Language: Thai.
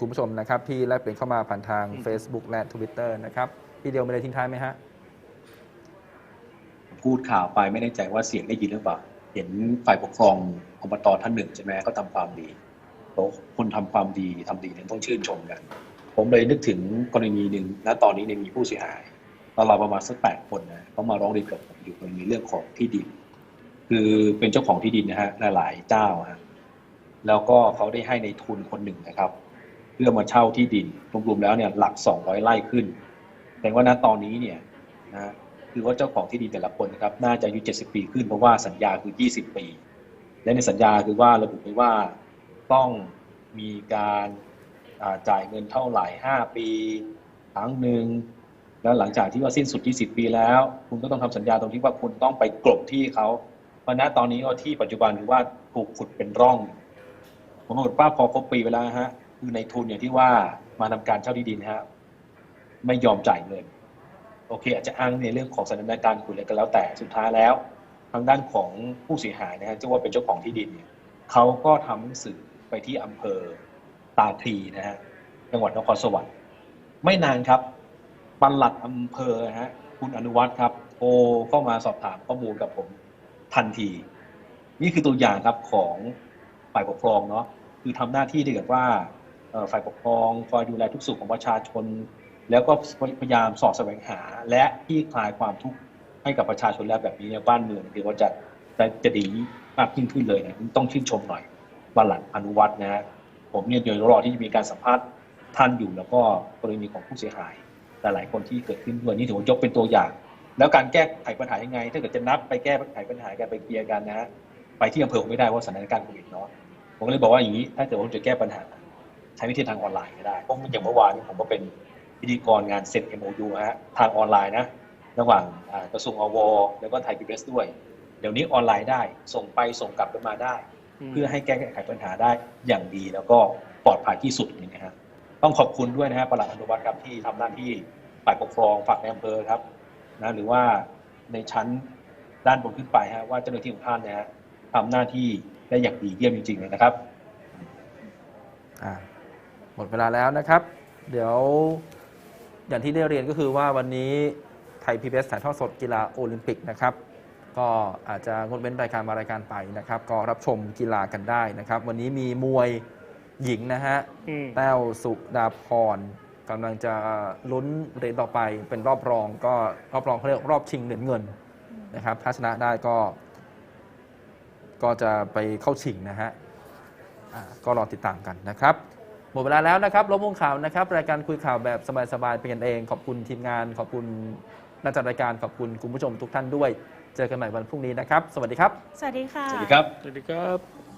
คุณผู้ชมนะครับที่แลกเปลี่ยนเข้ามาผ่านทาง Facebook และ Twitter นะครับพี่เดียวมีอะไรทิ้งท้ายไหมฮะพูดข่าวไปไม่แน่ใจว่าเสียงได้ยินหรือเปล่า เห็นฝ่ายปกครองอบตท่านหนึ่งใช่ไหมก็ทำความดีบอกคนทำความดีทำดีเนี่ยต้องชื่นชมกัน ผมเลยนึกถึงกรณีหนึ่งณตอนนี้เนี่ยมีผู้เสียหายเราประมาณสักแปดคนนะเขามาร้องเรียนกับผมอยู่กรณีเรื่องของที่ดิน คือเป็นเจ้าของที่ดินนะฮะหลายๆเจ้าฮะแล้วก็เขาได้ให้ในทุนคนหนึ่งนะครับ เพื่อมาเช่าที่ดินรวมๆแล้วเนี่ยหลัก 200 ไร่ขึ้นแต่ว่าณตอนนี้เนี่ยนะคือว่าเจ้าของที่ดินแต่ละคนนะครับน่าจะอายุ 70 ปีขึ้นเพราะว่าสัญญาคือ 20 ปี และในสัญญาคือว่าระบุไว้ว่าต้องมีการจ่ายเงินเท่าไหร่ 5 ปีครั้งหนึ่งแล้วหลังจากที่ว่าสิ้นสุด 20 ปีแล้ว คุณก็ต้องทำสัญญาตรงที่ว่าคุณต้องไปกลบที่เขาเพราะณตอนนี้ก็ที่ปัจจุบันคือว่าถูกขุดเป็นร่องผมปรากฏว่าพอครบปีไปแล้วฮะ คือในทุนอย่างที่ว่ามาทำการเช่าที่ดินฮะไม่ยอมจ่ายเงิน โอเค อาจจะอ้างในเรื่องของสถานการณ์คุยอะไรก็แล้วแต่สุดท้ายแล้ว ทางด้านของผู้เสียหายนะฮะที่ว่าเป็นเจ้าของที่ดินเนี่ยเขาก็ทำหนังสือไปที่อำเภอตาคลีนะฮะจังหวัดนครสวรรค์ไม่นานครับปลัดอำเภอฮะคุณอนุวัฒน์ครับโทรเข้ามาสอบถามข้อมูลกับผมทันที นี่คือตัวอย่างครับของฝ่ายปกครองเนาะคือทำหน้าที่ที่เกิดว่า ฝ่ายปกครองคอยดูแลทุกสุขของประชาชน แล้วก็พยายามสอดแสวงหา และที่คลายความทุกข์ให้กับประชาชนแล้วแบบนี้เนี่ยบ้านเมืองถือว่าจะจะจะดีมากยิ่งขึ้นเลยนะต้องชื่นชมหน่อยบาลัดอนุวัฒน์นะผมเนี่ยเดี๋ยวรอที่จะมีการสัมภาษณ์ท่านอยู่แล้วก็กรณีของผู้เสียหายหลายๆคนที่เกิดขึ้นด้วยนี่ถือว่ายกเป็นตัวอย่าง แล้วการแก้ไขปัญหายังไง ถ้าเกิดจะนัดไปแก้ไขปัญหากันไปเคลียร์กันนะ ไปที่อำเภอไม่ได้เพราะสถานการณ์โควิดเนาะผมก็เลยบอกว่าอย่างนี้ถ้าเกิดว่าจะแก้ปัญหา ใช้วิธีทางออนไลน์ก็ได้เพราะอย่างเมื่อวานนี้ผมก็เป็นพิธีกรงานเซ็น MOU นะฮะทางออนไลน์นะระหว่างอ่ากระทรวงอวแล้วก็ไทยพีบีเอสด้วย เดี๋ยวนี้ออนไลน์ได้ส่งไปส่งกลับกันมาได้ เพื่อให้แก้ไขปัญหาได้อย่างดีแล้วก็ปลอดภัยที่สุดนี่นะฮะต้องขอบคุณด้วยนะฮะประหลัดอนุวัฒน์ครับที่ทำหน้าที่ฝ่ายปกครองฝากในอำเภอครับนะหรือว่าในชั้นด้านบนขึ้นไปฮะว่าเจ้าหน้าที่ของท่านนะฮะทำหน้าที่ได้อย่างดีเยี่ยมจริงๆเลยนะครับอ่า หมดเวลาแล้วนะครับ เดี๋ยวอย่างที่ได้เรียนก็คือว่าวันนี้ไทยพีบีถ่ายทอดสดกีฬาโอลิมปิกนะครับ ก็อาจจะงดเว้นรายการมารายการไปนะครับ ก็รับชมกีฬากันได้นะครับ วันนี้มีมวยหญิงนะฮะอืมแต้วสุดาพรกำลังจะลุ้นเหรียญต่อไปเป็นรอบรองก็รอบรองเขาเรียกรอบชิงเหรียญเงินนะครับ ถ้าชนะได้ก็ ก็จะไปเข้าชิงนะฮะอ่าก็รอติดตามกันนะครับห มดเวลาแล้วนะครับลบวงข่าวนะครับ รายการคุยข่าวแบบสบายๆเป็นกันเอง ขอบคุณทีมงาน ขอบคุณนักจัดรายการขอบคุณคุณผู้ชมทุกท่านด้วย เจอกันใหม่วันพรุ่งนี้นะครับ สวัสดีครับ สวัสดีค่ะ สวัสดีครับ สวัสดีครับ